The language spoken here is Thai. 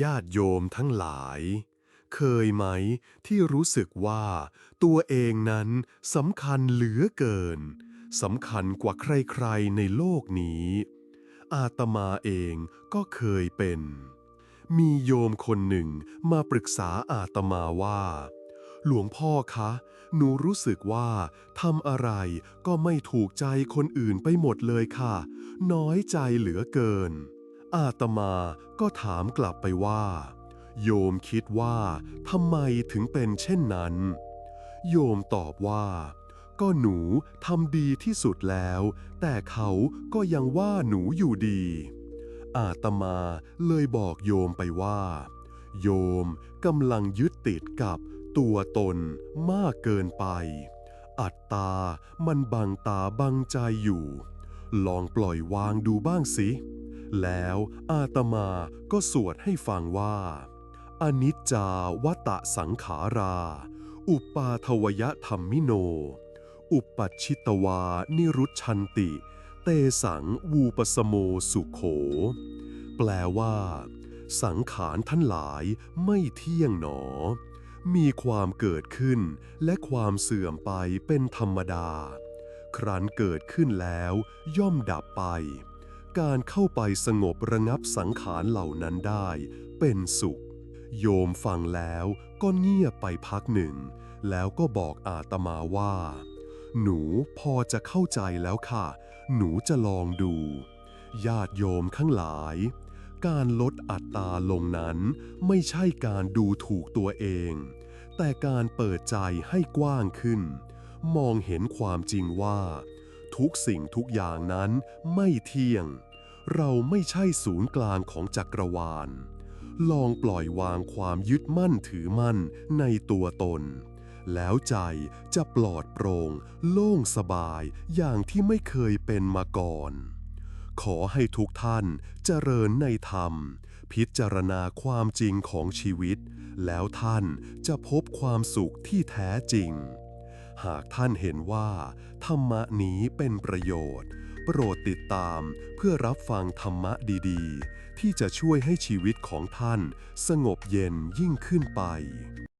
ญาติโยมทั้งหลาย เคยไหมที่รู้สึกว่าตัวเองนั้นสำคัญเหลือเกินสำคัญกว่าใครๆในโลกนี้ อาตมาเองก็เคยเป็น มีโยมคนหนึ่งมาปรึกษาอาตมาว่า หลวงพ่อคะ หนูรู้สึกว่าทำอะไรก็ไม่ถูกใจคนอื่นไปหมดเลยค่ะ น้อยใจเหลือเกิน อาตมาก็ถามกลับไปว่า โยมคิดว่าทำไมถึงเป็นเช่นนั้น โยมตอบว่า ก็หนูทำดีที่สุดแล้ว แต่เขาก็ยังว่าหนูอยู่ดี อาตมาเลยบอกโยมไปว่า โยมกำลังยึดติดกับตัวตนมากเกินไป อัตตามันบังตาบังใจอยู่ ลองปล่อยวางดูบ้างสิ แล้วอาตมาก็สวดให้ฟังว่า อนิจจาวตะสังขารา อุปาทวยธรรมิโน อุปัชิตวานิรุชชันติ เตสังวูปสโมสุโข แปลว่า สังขารท่านหลายไม่เที่ยงหนอ มีความเกิดขึ้นและความเสื่อมไปเป็นธรรมดา ครั้นเกิดขึ้นแล้วย่อมดับไป การเข้าไปสงบระงับสังขารเหล่านั้นได้ เป็นสุข โยมฟังแล้วก็เงียบไปพักหนึ่ง แล้วก็บอกอาตมาว่า หนูพอจะเข้าใจแล้วค่ะ หนูจะลองดู ญาติโยมข้างหลาย การลดอัตตาลงนั้นไม่ใช่การดูถูกตัวเอง แต่การเปิดใจให้กว้างขึ้น มองเห็นความจริงว่า ทุกสิ่งทุกอย่างนั้นไม่เที่ยง เราไม่ใช่ศูนย์กลางของจักรวาล ลองปล่อยวางความยึดมั่นถือมั่นในตัวตน แล้วใจจะปลอดโปร่งโล่งสบายอย่างที่ไม่เคยเป็นมาก่อนขอให้ทุกท่านเจริญในธรรม พิจารณาความจริงของชีวิต แล้วท่านจะพบความสุขที่แท้จริง หากท่านเห็นว่า ธรรมะนี้เป็นประโยชน์ โปรดติดตามเพื่อรับฟังธรรมะดีๆ ที่จะช่วยให้ชีวิตของท่านสงบเย็นยิ่งขึ้นไป